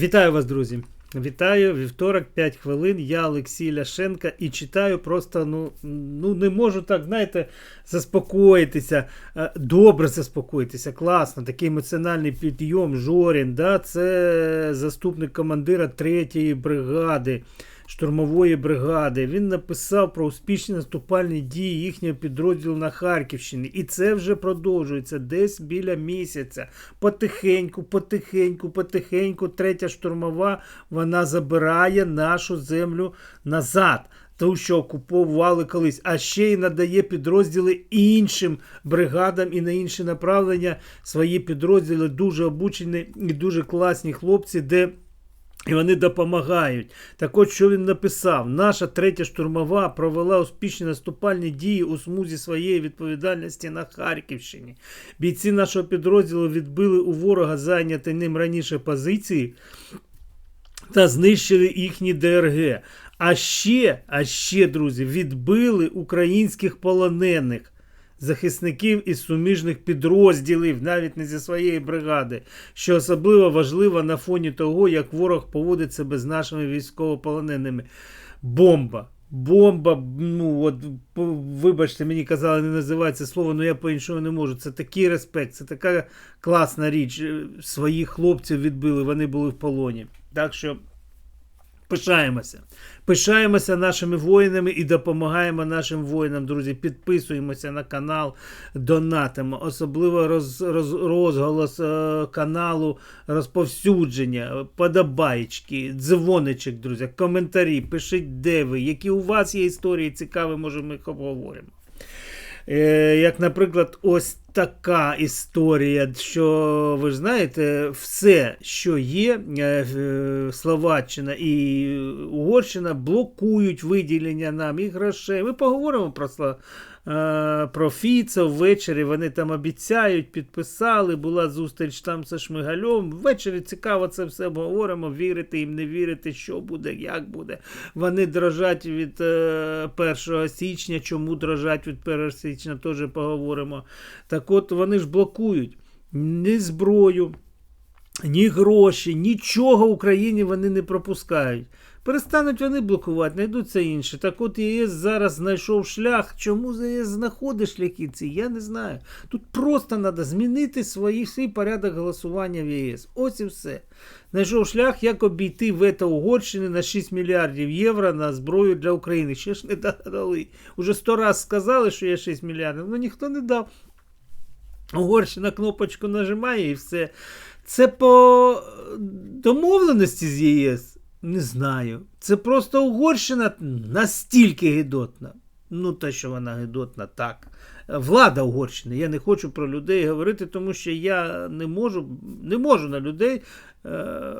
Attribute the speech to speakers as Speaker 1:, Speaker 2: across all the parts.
Speaker 1: Вітаю вас, друзі! Вітаю, вівторок, 5 хвилин. Я Олексій Ляшенка і читаю просто ну, ну не можу так, знаєте, заспокоїтися. Е, Добре заспокоїтися, класно. Такий емоціональний підйом. Жорін, да, це заступник командира 3-ї бригади. Штурмової бригади він написав про успішні наступальні дії їхнього підрозділу на Харківщині, і це вже продовжується десь біля місяця. Потихеньку, потихеньку, потихеньку. Третя штурмова вона забирає нашу землю назад. Ту, що окуповували колись, а ще й надає підрозділи іншим бригадам і на інші направлення свої підрозділи дуже обучені і дуже класні хлопці, де. І вони допомагають. Так от, що він написав: наша третя штурмова провела успішні наступальні дії у смузі своєї відповідальності на Харківщині. Бійці нашого підрозділу відбили у ворога зайняті ним раніше позиції та знищили їхні ДРГ. А ще, а ще, друзі, відбили українських полонених захисників із суміжних підрозділів, навіть не зі своєї бригади, що особливо важливо на фоні того, як ворог поводить себе з нашими військовополоненими. Бомба. Бомба, ну от вибачте, мені казали, не називати це слово, але я по-іншому не можу. Це такий респект, це така класна річ. Своїх хлопців відбили, вони були в полоні. Так що пишаємося. Пишаємося нашими воїнами і допомагаємо нашим воїнам, друзі. Підписуємося на канал, донатимо, особливо роз, роз, розголос е, каналу, розповсюдження, подобайки, дзвоничок, друзі, коментарі. Пишіть, де ви, які у вас є історії цікаві, може, ми їх обговоримо. Е, як, наприклад, ось така історія, що ви знаєте, все, що є, е, Словаччина і Угорщина блокують виділення нам і грошей. Ми поговоримо про Е, про Фіца ввечері. Вони там обіцяють, підписали. Була зустріч там зі Шмигалем. Ввечері цікаво це все обговоримо. Вірити їм, не вірити, що буде, як буде. Вони дрожать від 1 е, січня. Чому дрожать від 1 січня, теж поговоримо. Так от вони ж блокують ні зброю, ні гроші, нічого Україні вони не пропускають. Перестануть вони блокувати, знайдуться інші. Так от ЄС зараз знайшов шлях. Чому ЄС знаходить шляхи ці? Я не знаю. Тут просто треба змінити свій, свій порядок голосування в ЄС. Ось і все. Знайшов шлях, як обійти вето Угорщини на 6 мільярдів євро на зброю для України. Ще ж не дали. Уже сто раз сказали, що є 6 мільярдів, але ніхто не дав. Угорщина кнопочку нажимає і все. Це по домовленості з ЄС. Не знаю. Це просто Угорщина настільки гидотна. Ну, те, що вона гидотна, так. Влада Угорщини. Я не хочу про людей говорити, тому що я не можу не можу на людей е,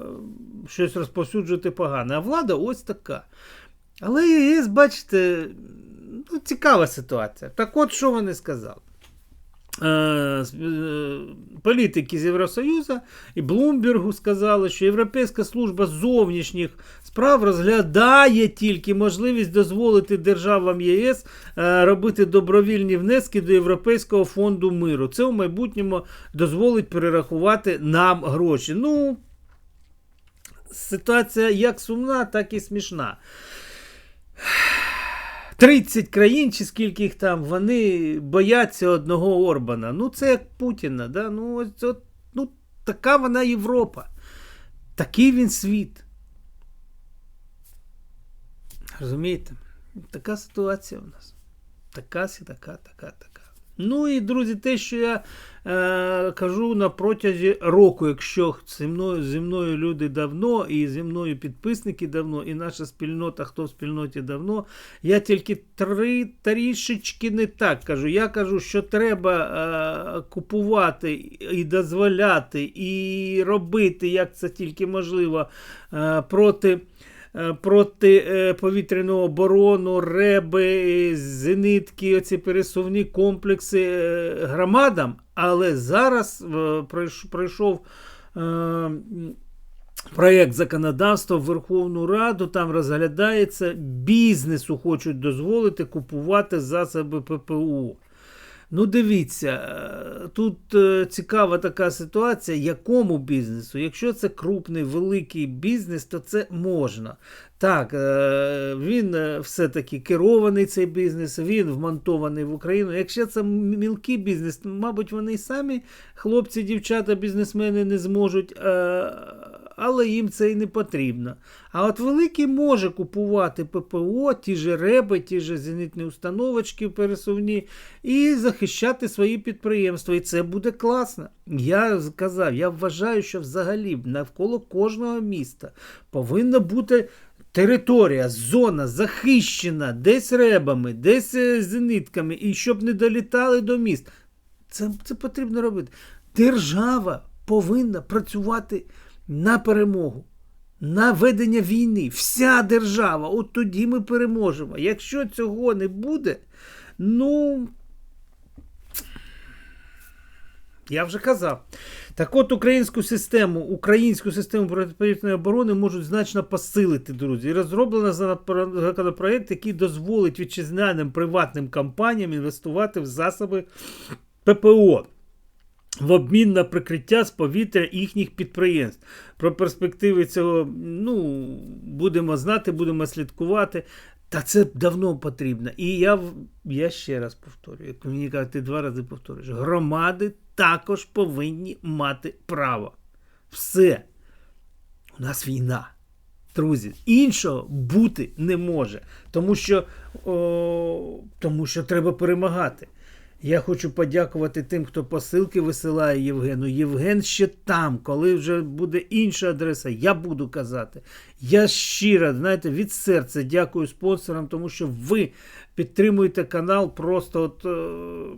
Speaker 1: щось розповсюджувати погане. А влада ось така. Але ЄС, бачите, ну, цікава ситуація. Так от, що вони сказали? Е, е, політики з Євросоюзу і Блумбергу сказали, що Європейська служба зовнішніх справ розглядає тільки можливість дозволити державам ЄС е, робити добровільні внески до Європейського фонду миру. Це у майбутньому дозволить перерахувати нам гроші. Ну, ситуація як сумна, так і смішна. 30 країн, чи скільки їх там, вони бояться одного Орбана. Ну, це як Путіна. Да? Ну, ось, от, ну, Така вона Європа. Такий він світ. Розумієте? Така ситуація у нас. Така, така, така, така. Ну і, друзі, те, що я е, кажу на протязі року, якщо зі мною зі мною люди давно, і зі мною підписники давно, і наша спільнота, хто в спільноті давно, я тільки три трішечки не так кажу. Я кажу, що треба е, купувати і дозволяти, і робити, як це тільки можливо, е, проти. Е, протиповітряну е, оборону, реби, зенитки, оці пересувні комплекси е, громадам. Але зараз пройшов проєкт законодавства в Верховну Раду, там розглядається, бізнесу хочуть дозволити купувати засоби ППУ. Ну, дивіться, е, тут е, цікава така ситуація, якому бізнесу. Якщо це крупний великий бізнес, то це можна. Так, е, він все-таки керований цей бізнес, він вмонтований в Україну. Якщо це мілкий бізнес, то, мабуть, вони самі, хлопці, дівчата, бізнесмени не зможуть, але їм це і не потрібно. А от великий може купувати ППО, ті ж реби, ті ж зенітні установочки пересувні і захищати свої підприємства. І це буде класно. Я сказав, я вважаю, що взагалі навколо кожного міста повинна бути. Територія, зона захищена десь ребами, десь е, зенитками, і щоб не долітали до міст. Це, це потрібно робити. Держава повинна працювати на перемогу, на ведення війни. Вся держава. От тоді ми переможемо. Якщо цього не буде, ну. Я вже казав. Так от українську систему, українську систему протиповітряної оборони можуть значно посилити, друзі. І розроблено законопроект, який дозволить вітчизняним приватним компаніям інвестувати в засоби ППО. В обмін на прикриття з повітря їхніх підприємств. Про перспективи цього ну, будемо знати, будемо слідкувати. Та це давно потрібно. І я, я ще раз повторюю, як мені кажуть, ти два рази повторюєш, громади також повинні мати право. Все. У нас війна. Друзі, іншого бути не може. Тому що, о, тому що треба перемагати. Я хочу подякувати тим, хто посилки висилає Євгену. Євген ще там, коли вже буде інша адреса, я буду казати. Я щиро, знаєте, від серця дякую спонсорам, тому що ви підтримуєте канал просто от. е,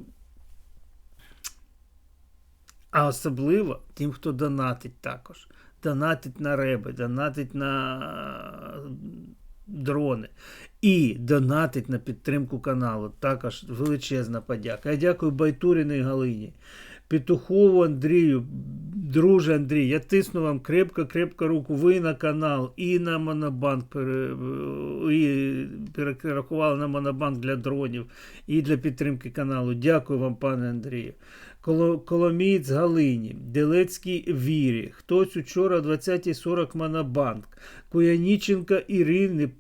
Speaker 1: А особливо тим, хто донатить також. Донатить на реби, донатить на дрони і донатить на підтримку каналу. Також величезна подяка. Я дякую Байтуріної Галині, Петухову Андрію, друже Андрій, я тисну вам крепко-крепко руку. Ви на канал і на Монобанк перерахували на Монобанк для дронів і для підтримки каналу. Дякую вам, пане Андрію. Коло- Коломієць Галині, Делецькій Вірі, хтось учора о 20.40 Монобанк, Куяніченка Ірини,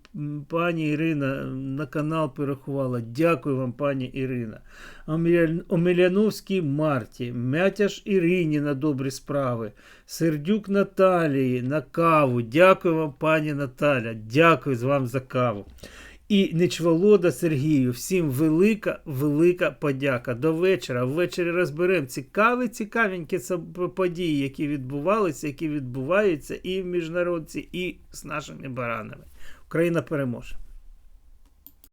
Speaker 1: пані Ірина на канал перерахувала. Дякую вам, пані Ірина. Омеля- Омеляновській Марті, Мятяш Ірині на добрі справи, Сердюк Наталії на каву. Дякую вам, пані Наталя. Дякую вам за каву. І Нечволода Сергію, всім велика, велика подяка. До вечора. Ввечері розберемо цікаві, цікавенькі події, які відбувалися, які відбуваються і в міжнародці, і з нашими баранами. Україна переможе.